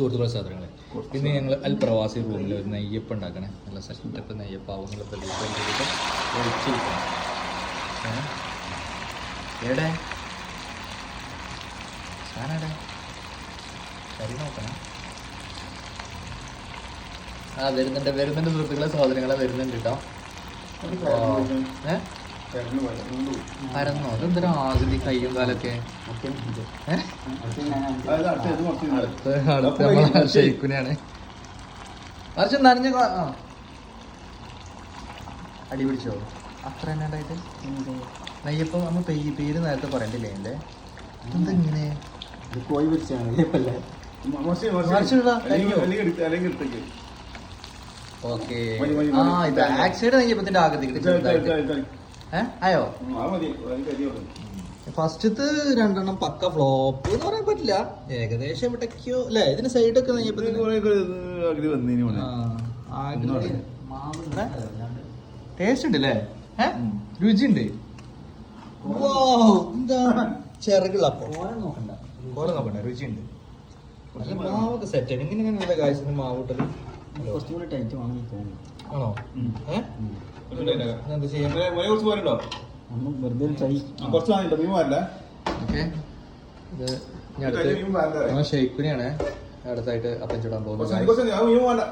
സുഹൃത്തുക്കളെ സാധനങ്ങളെ ഇന്ന് ഞങ്ങൾ അൽ പ്രവാസി റൂമിൽ ഒരു നെയ്യപ്പം ഉണ്ടാക്കണേ. നല്ല സെറ്റപ്പ് നെയ്യപ്പാവുന്നുള്ള പ്രതീക്ഷ ഒഴിച്ചിരിക്കണം. എവിടെ? സാധനം കറി നോക്കണം. ആ വരുന്നുണ്ട്. വരുന്നുണ്ട് സുഹൃത്തുക്കളെ സഹോദരങ്ങളെ വരുന്നുണ്ട് കേട്ടോ ഏഹ് പരന്നോ അതെന്തൊരു ആകൃതി കയ്യും കാലൊക്കെ? അടുത്ത അടുത്ത നമ്മളെ ഷെയ്ക്കുനെയാണ് മറിച്ച് നനഞ്ഞ. അടി പിടിച്ചോ? അത്ര തന്നെ ഉണ്ടായിട്ട് നെയ്യപ്പം നമ്മൾ പേര് പേര് നേരത്തെ പറയണ്ടില്ലേ എന്റെ? എന്തെങ്ങനെ കോഴി പൊരിച്ചാണ്? ഓക്കെ. ആ. ഇത് ആക്സൈഡ് സൈഡ് നെയ്യപ്പത്തിന്റെ ആകൃതി. ഏ? ആയോ? ഫസ്റ്റത്തെ രണ്ടെണ്ണം പക്ക ഫ്ലോപ്പ് എന്ന് പറയാൻ പറ്റില്ല. ഏകദേശം എവിടേക്കോ അല്ലേ? ഇതിന് സൈഡൊക്കെ ടേസ്റ്റ് ഉണ്ട്? അല്ലേ? രുചിയുണ്ട്. എന്താ ചിറകുള്ളപ്പോ നോക്കണ്ട. കോല നോക്കണ്ട രുചിയുണ്ട്. നല്ല മാവൊക്കെ സെറ്റ് ആണ് ഇങ്ങനെ നല്ല കാഴ്ച മാവിട്ടത് കുറച്ചും കൂടി ടൈറ്റ് വേണമെന്ന് തോന്നുന്നു. ആണോ? ഏഹ് എന്താ ചെയ്യാൻ ഒന്ന് വെറുതെ ട്രൈ കുറച്ച് വാങ്ങിട്ടോ മീൻ വരല്ല ഓക്കെ. ഇത് ഇനി അടുത്ത് നമ്മൾ ഷെയ്ക്കുനെയാണ് അടുത്തായിട്ട് അപ്പം ചൂടാൻ പോകുന്നത്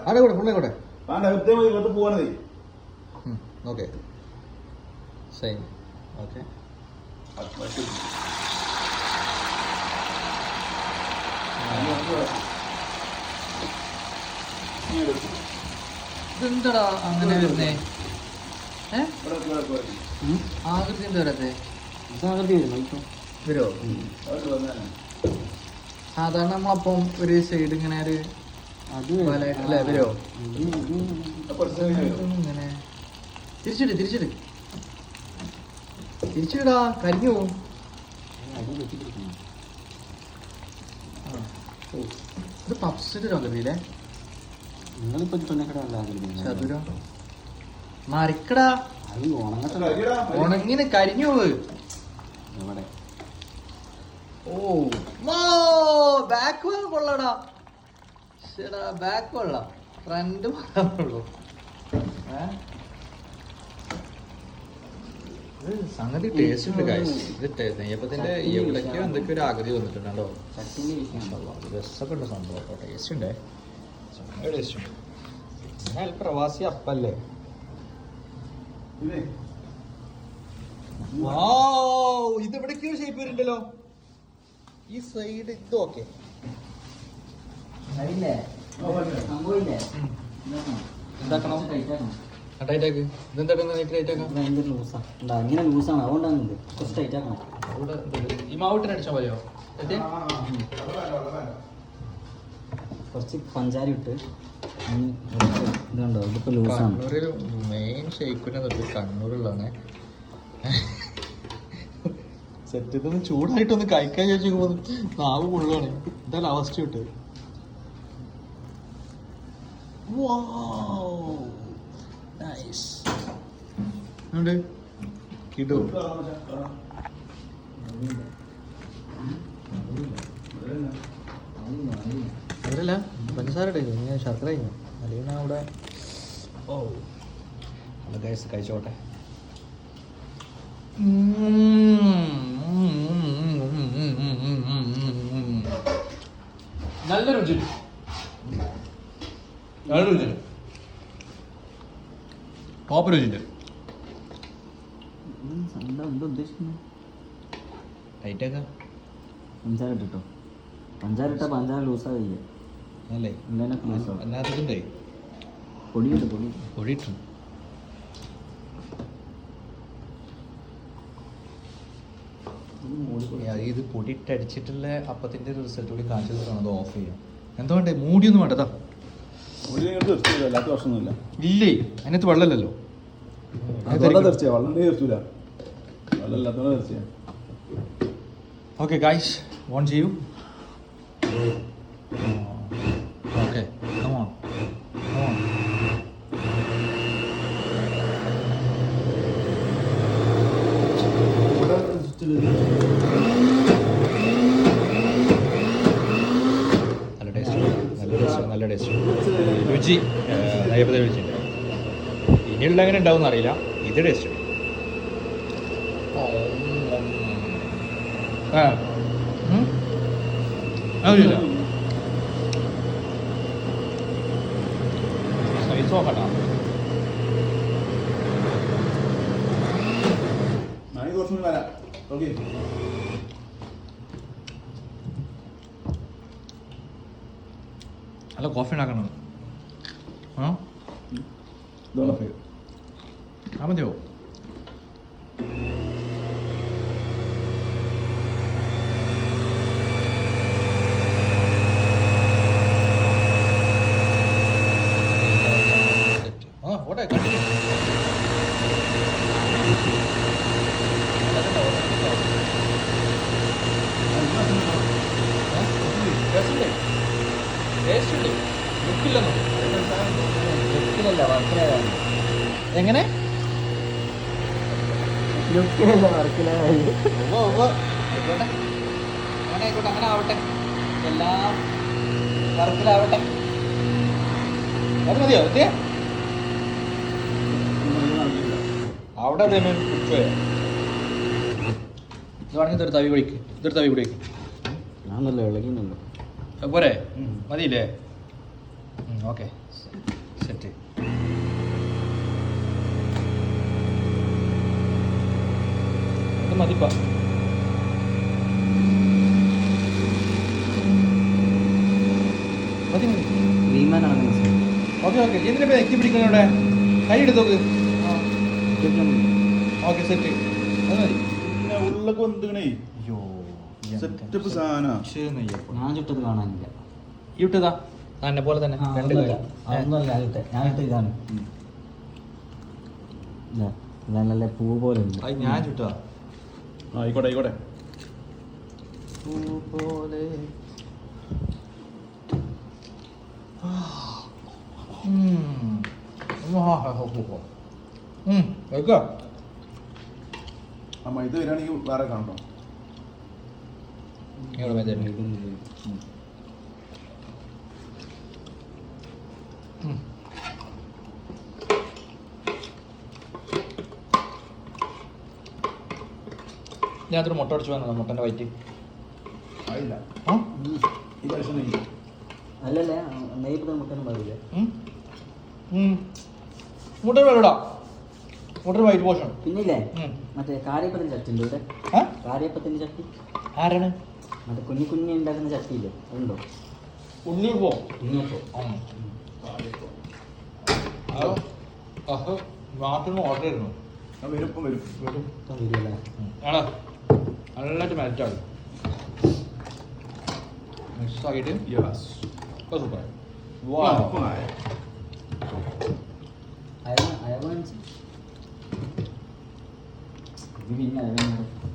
ആടെ കൂടെ ഫുള്ളേ കൂടെ ഓക്കെ. Same okay. ഇതെന്താടാ അങ്ങനെ വരുന്നേ? ആകൃതി എന്താ വരാത്തെ? വരുമോ സാധാരണ നമ്മളപ്പം ഒരു സൈഡ് ഇങ്ങനെ ഒരു അല്ലേ? വരുമോ ഇങ്ങനെ. തിരിച്ചിട് തിരിച്ചിട്. തിരിച്ചിടാ കരിഞ്ഞു പോവും. ഇത് പപ്സിന്റെ ആകൃതിയില്ലേ? നിങ്ങളിപ്പോ ചതുരം. മറിക്കടാ. അത് ഉണങ്ങട്ടെ ഉണങ്ങിന് കരിഞ്ഞു പോയി ഓ ബാക്ക് കൊള്ളടാ. ശരിടാ ബാക്ക് കൊള്ളാം ഫ്രണ്ട് സംഗതി ടേസ്റ്റ് ഉണ്ട് guys. ഇത് ടേ- നെയ്യപ്പത്തിന്റെ എവിടേക്കോ എന്തൊക്കെയോ ഒരു ആകൃതി വന്നിട്ടുണ്ടോ രസപ്പെട്ട വിഷയം രസമൊക്കെ ഉണ്ട് സംഭവം ടേസ്റ്റ് ഉണ്ട്. ഞാൻ പ്രവാസി അപ്പല്ലേ ഇത് എവിടേക്കോ ഷേപ്പ് വരുന്നുണ്ടല്ലോ ഈ സൈഡ് ഇത് ഓക്കെ അറിയില്ലേ സംഭവില്ലേ എന്താക്കണം ടൈറ്റ് ആക്കണം ടൈറ്റാക്ക് ഇതെന്താ ടൈറ്റ് ആക്കാം ഭയങ്കര ലൂസാ ഉണ്ടാ ഇങ്ങനെ ലൂസാണ് അതുകൊണ്ടാണ് ഇത് കുറച്ച് ടൈറ്റ് ആക്കണം അവിടെ ഇത് ഈ മാവിട്ടിന് അടിച്ചാൽ മതിയോ കുറച്ച് പഞ്ചാര ഇട്ട് ഇതുണ്ടോ? ഇതിപ്പോ ലൂസാണ് കണ്ണൂരിൽ മെയിൻ ഷെയ്ക്കുനെ തൊട്ട് കണ്ണൂരുള്ളതാണ്. സെറ്റ് ഇതൊന്ന് ചൂടായിട്ടൊന്ന് കഴിക്കാൻ ചോദിച്ചു നാവ് മുഴുവാണ് എന്തായാലും അവസ്ഥ ഇട്ട്. നൈസ് ഉണ്ട് കിടു. പഞ്ചസാര ഞാൻ ശർക്കര കഴിഞ്ഞു അല്ലെങ്കിൽ ഞാൻ അവിടെ ഓ. അത് കഴിച്ച് കഴിച്ചോട്ടെ. നല്ല രുചി. നല്ല രുചി. ടോപ്പ് ഉദ്ദേശിക്കുന്നത് ടൈറ്റൊക്കെ പഞ്ചാര ഇട്ടോ പഞ്ചാര ഇട്ടാ പഞ്ചാര ലൂസാ കഴിയുക അല്ലേ? അല്ലാത്തതിന്റെ ലൂസാ അല്ലാത്തതുണ്ടേ? പൊടി ഇട്ട് പൊടി. പൊടിയിട്ടു ഇത് പൊടിയിട്ടടിച്ചിട്ടുള്ള അപ്പത്തിന്റെ റിസൾട്ട് കൂടി കാണിച്ചു തരണം. അത് ഓഫ് ചെയ്യാം. എന്താ വേണ്ടേ? മൂടിയൊന്നും വേണ്ടതാ ഇല്ലേ? അതിനകത്ത് വെള്ളമല്ലല്ലോ. വെള്ളം തെറിച്ചാ വെള്ളം തെറിച്ചില്ല വെള്ളം ഇല്ലാത്തവരെ തെറിച്ചാ ഓക്കെ ഗൈസ് ഓൺ ചെയ്യൂ നല്ല ടേസ്റ്റ്. രുചി നെയ്യപ്പത്തെ രുചിയുണ്ട് ഇനിയുള്ള എങ്ങനെ ഉണ്ടാവും അറിയില്ല ഇത് ടേസ്റ്റ് ആ. അതില്ല സൈസ് നോക്കട്ടാ ഞാൻ കുറച്ചും കൂടി വരാം. ഓക്കെ കോഫി ഉണ്ടാക്കണം ആ? ഇതാണ് ആ മതിയോ? ലുക്കിലല്ല വർക്കിലാണ് എങ്ങനെ? ലുക്കിലല്ല. ആയിക്കോട്ടെ. അങ്ങനെ ആയിക്കോട്ടെ അങ്ങനെ ആവട്ടെ. എല്ലാം വർക്കിലാവട്ടെ. അത് മതിയോ? എത്തിയ? അവിടെ അതേമേ കുടിച്ചോയോ ഇത് വേണമെങ്കിൽ ഇതൊരു തവി കുടിക്ക്. ഇതൊരു തവി കുടിക്ക്. പോരെ? മതിയില്ലേ? ഓക്കെ. സെറ്റ്. മതിപ്പാ മതി മതി. Okay okay. എന്തിനാ എത്തി പിടിക്കണം ഇവിടെ? കൈ എടുത്ത് നോക്ക്. ഓക്കെ സെറ്റ് അത് മതി. പിന്നെ ഉള്ളൊക്കെ വന്നിക്കണേ അയ്യോ സെറ്റപ്പ് സാധന. ഞാൻ ചുട്ടത് കാണാനില്ല. ഇട്ടതാ? തന്നെ പോലെ തന്നെ. രണ്ട് ഉണ്ട്. അത് ഞാൻ ചുട്ടതാ. ആയിക്കോട്ടെ ആയിക്കോട്ടെ പോലെ ഉം. ആ, ആ, ആ, ആ. ഉം, കഴിക്കാം. ആ മൈദ വരികയാണെങ്കിൽ വേറെ കാണണോ ഇങ്ങോട്ട് മതി തരുന്നു. ഞാൻ അതൊരു മുട്ട അടിച്ചു വന്നതാ മുട്ടന്റെ വയറ്റ് ആയില്ല ആ ഈ പ്രാവശ്യം നെയ്യ് അല്ലല്ല മുട്ടനും പാടില്ല വൈറ്റ് പോഷൻ പിന്നില്ലേ മറ്റേ കാര്യപ്പത്തിന്റെ ചട്ടി ഉണ്ട് ഇവിടെ ആ കാര്യപ്പത്തിന്റെ ചട്ടി ആരാണ് മറ്റേ കുഞ്ഞു കുഞ്ഞി ഉണ്ടാക്കുന്ന ചട്ടിയില്ലേ അതുണ്ടോ ഉണ്ണി പോ കുഞ്ഞപ്പോ അത് നാട്ടിൽ നിന്ന് ഓർഡർ ചെയ്തിരുന്നു വരും വരും വരും 알라지 말전. Excited? Yes. That's right. Wow. Why? I want. I want. Give me. I want.